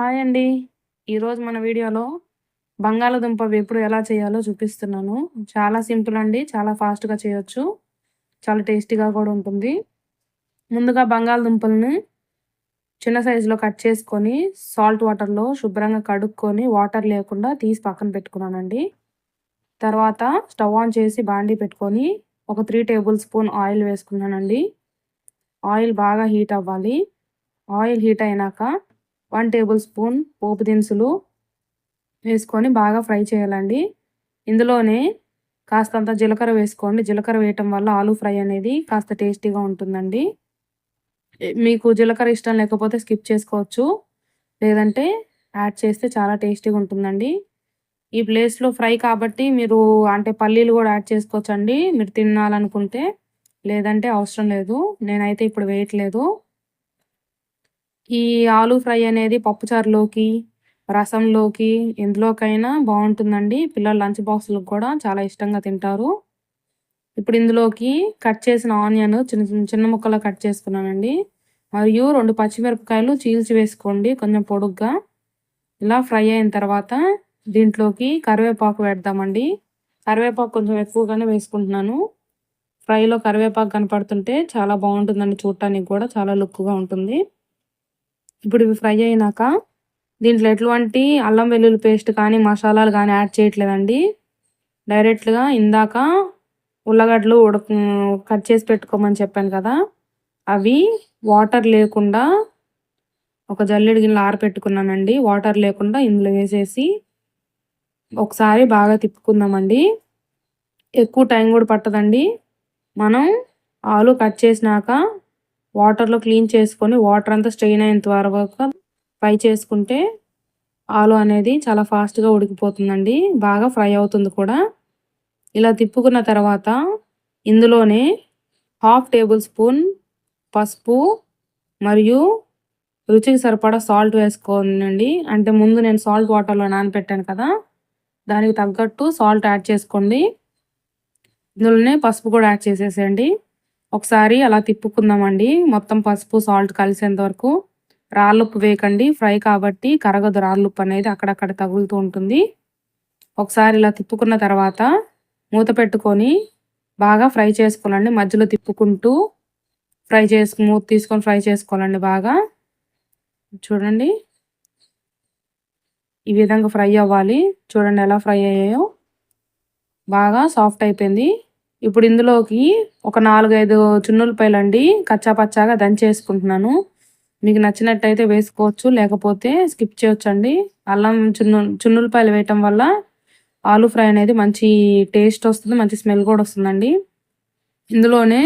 Hi అండి. ఈరోజు మన వీడియోలో బంగాళదుంప వేపుడు ఎలా చేయాలో చూపిస్తున్నాను. చాలా సింపుల్ అండి. చాలా ఫాస్ట్‌గా చేయొచ్చు. చాలా టేస్టీగా కూడా ఉంటుంది. ముందుగా బంగాళదుంపల్ని చిన్న సైజులో కట్ చేసుకొని, సాల్ట్ వాటర్‌లో శుభ్రంగా కడుక్కొని, వాటర్ లేకుండా తీసి పక్కన పెట్టుకున్నానండి. తర్వాత స్టవ్ ఆన్ చేసి బాండీ పెట్టుకొని, ఒక త్రీ టేబుల్ స్పూన్ ఆయిల్ వేసుకున్నానండి. ఆయిల్ బాగా హీట్ అవ్వాలి. ఆయిల్ హీట్ అయినాక వన్ టేబుల్ స్పూన్ పోపు దినుసులు వేసుకొని బాగా ఫ్రై చేయాలండి. ఇందులోనే కాస్తంత జీలకర్ర వేసుకోండి. జీలకర్ర వేయటం వల్ల ఆలూ ఫ్రై అనేది కాస్త టేస్టీగా ఉంటుందండి. మీకు జీలకర్ర ఇష్టం లేకపోతే స్కిప్ చేసుకోవచ్చు. లేదంటే యాడ్ చేస్తే చాలా టేస్టీగా ఉంటుందండి. ఈ ప్లేస్‌లో ఫ్రై కాబట్టి మీరు అంటే పల్లీలు కూడా యాడ్ చేసుకోవచ్చండి. మీరు తినాలనుకుంటే. లేదంటే అవసరం లేదు. నేనైతే ఇప్పుడు వేయట్లేదు. ఈ ఆలూ ఫ్రై అనేది పప్పుచారులోకి, రసంలోకి ఎందులోకైనా బాగుంటుందండి పిల్లల లంచ్ బాక్స్లకు కూడా చాలా ఇష్టంగా తింటారు. ఇప్పుడు ఇందులోకి కట్ చేసిన ఆనియన్ చిన్న చిన్న చిన్న కట్ చేసుకున్నానండి. మరియు రెండు పచ్చిమిరపకాయలు చీల్చి వేసుకోండి కొంచెం పొడుగ్గా. ఇలా ఫ్రై అయిన తర్వాత దీంట్లోకి కరివేపాకు పెడదామండి కరివేపాకు కొంచెం ఎక్కువగానే వేసుకుంటున్నాను. ఫ్రైలో కరివేపాకు కనపడుతుంటే చాలా బాగుంటుందండి చూడటానికి కూడా చాలా లుక్‌గా ఉంటుంది. ఇప్పుడు ఇవి ఫ్రై అయినాక దీంట్లో ఎటువంటి అల్లం వెల్లుల్లి పేస్ట్ కానీ, మసాలాలు కానీ యాడ్ చేయట్లేదండి. డైరెక్ట్‌గా ఇందాక ఉల్లగడ్డలు ఉడక కట్ చేసి పెట్టుకోమని చెప్పాను కదా! అవి వాటర్ లేకుండా ఒక జల్లెడ గిన్నెలు ఆరపెట్టుకున్నానండి. వాటర్ లేకుండా ఇందులో వేసేసి ఒకసారి బాగా తిప్పుకుందామండి. ఎక్కువ టైం కూడా పట్టదండి. మనం ఆలు కట్ చేసినాక వాటర్‌లో క్లీన్ చేసుకొని వాటర్ అంతా స్ట్రెయిన్ అయిన వరకు ఫ్రై చేసుకుంటే ఆలు అనేది చాలా ఫాస్ట్‌గా ఉడికిపోతుందండి. బాగా ఫ్రై అవుతుంది కూడా. ఇలా తిప్పుకున్న తర్వాత ఇందులోనే హాఫ్ టేబుల్ స్పూన్ పసుపు మరియు రుచికి సరిపడా సాల్ట్ వేసుకోనండి. అంటే ముందు నేను సాల్ట్ వాటర్‌లో నానబెట్టాను కదా! దానికి తగ్గట్టు సాల్ట్ యాడ్ చేసుకోండి. ఇందులోనే పసుపు కూడా యాడ్ చేసేసేయండి. ఒకసారి అలా తిప్పుకుందామండి. మొత్తం పసుపు, సాల్ట్ కలిసేంత వరకు. రాళ్ళుప్పు వేయకండి. ఫ్రై కాబట్టి కరగదు రాళ్ళుప్పు అనేది అక్కడక్కడ తగులుతూ ఉంటుంది. ఒకసారి ఇలా తిప్పుకున్న తర్వాత మూత పెట్టుకొని బాగా ఫ్రై చేసుకోవాలండి. మధ్యలో తిప్పుకుంటూ ఫ్రై చేసు మూత తీసుకొని ఫ్రై చేసుకోవాలండి బాగా. చూడండి. ఈ విధంగా ఫ్రై అవ్వాలి. చూడండి ఎలా ఫ్రై అయ్యాయో. బాగా సాఫ్ట్ అయిపోయింది. ఇప్పుడు ఇందులోకి ఒక 4, 5 చున్నుల్లిపాయలండి కచ్చా పచ్చాగా దంచేసుకుంటున్నాను. మీకు నచ్చినట్టయితే వేసుకోవచ్చు. లేకపోతే స్కిప్ చేయొచ్చండి. అల్లం చున్ను చున్నులపాయలు వేయటం వల్ల ఆలు ఫ్రై అనేది మంచి టేస్ట్ వస్తుంది. మంచి స్మెల్ కూడా వస్తుందండి. ఇందులోనే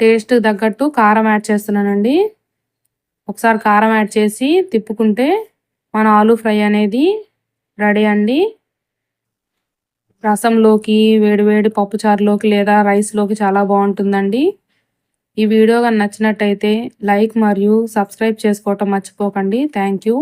టేస్ట్‌కి తగ్గట్టు కారం యాడ్ చేస్తున్నానండి. ఒకసారి కారం యాడ్ చేసి తిప్పుకుంటే మన ఆలు ఫ్రై అనేది రెడీ అండి. రసంలోకి, వేడి వేడి పప్పుచారులోకి లేదా రైస్‌లోకి చాలా బాగుంటుందండి ఈ వీడియో కానీ నచ్చినట్టయితే లైక్ మరియు సబ్స్క్రైబ్ చేసుకోవటం మర్చిపోకండి. Thank you.